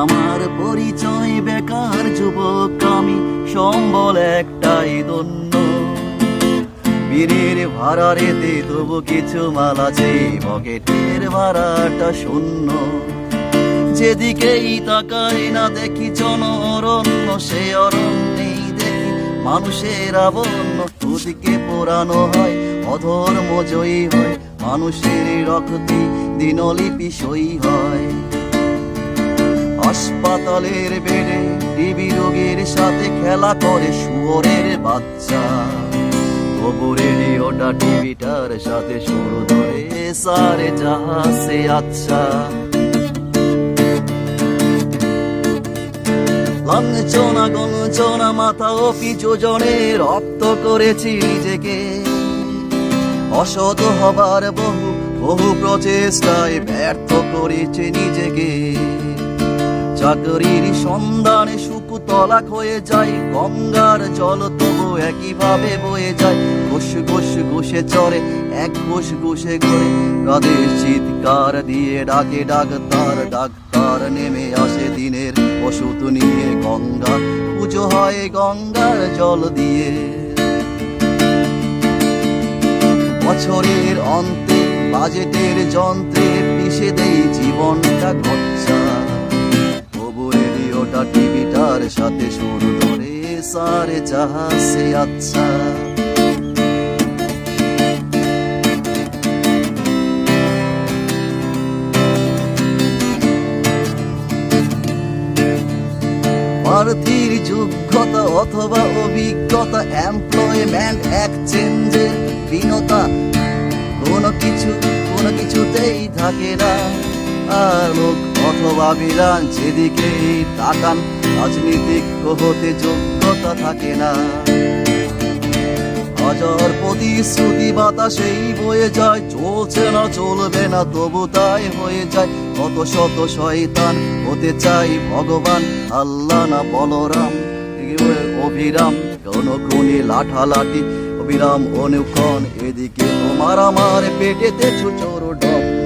আমার পরিচয় বেকার যুবক, আমি সম্বল একটাই দন্য বীরের ভাড়া রেতে তবু কিছু মাল আছে, পকেটের ভাড়াটা শূন্য। যেদিকেই তাকাই না দেখি জন অরণ্য সে অরণ্যেই দেখি মানুষের আবন্য ওদিকে পোড়ানো হয় অধর্ম জয়ী হয়, মানুষের রক্তি দিনলিপি সই হয়। হাসপাতালের বেডে টিবি রোগীর সাথে খেলা করে শুয়োরের বাচ্চা। তবু রেডিওটা টিভিটার সাথে শুরু ধরে সারে জাহাসে আচ্ছা। লাঞ্ছনা গঞ্চনা মাথা যোজনে রক্ত করেছি নিজেকে। অসৎ হবার বহু বহু প্রচেষ্টায় ব্যর্থ করেছে নিজেকে। চাকরির সন্ধানে শুকুতলাক হয়ে যায়, গঙ্গার জল তবু একইভাবে বয়ে যায়। ঘুষ ঘুষ ঘুষে চড়ে, এক ঘুষ ঘুষে করে কাদের চিৎকার দিয়ে ডাকে ডাক্তার ডাক্তার নেমে আসে দিনের ওষুধ নিয়ে গঙ্গা। পুজো হয় গঙ্গার জল দিয়ে। বছরের অন্তে বাজেটের যন্ত্রে পিষে দেই জীবনটা খরচা সাথে সুর ধরে সারে জাহাসে আচ্ছা। প্রার্থীর যোগ্যতা অথবা অভিজ্ঞতা এমপ্লয়মেন্ট এক্সচেঞ্জের বিনতা, কোনো কিছু, কোনো কিছুতেই থাকে না। আর অথবা বিধান যেদিকে তাকান, রাজনীতিক হতে যোগ্যতা থাকে না। হাজার প্রতিশ্রুতি বাতাসেই বয়ে যায়, চলছে না, চলবে না, তবু তাই হয়ে যায়। কত শত শয়তান হতে চাই, ভগবান, আল্লাহ না বলরাম অভিরাম কোন খুনি লাঠালাঠি, অবিরাম অনুক্ষণ, এদিকে তোমার আমার পেটেতে ছুচোর ডম।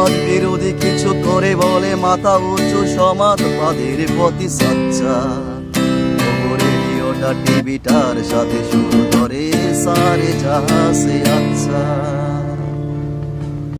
সমাজ বিরোধী কিছু করে বলে, মাথা উঁচু সমাজবাদের প্রতি সচ্চা রেডিওটা, টিভিটার সাথে শুরু করে, সারে জাহাসে আচ্ছা।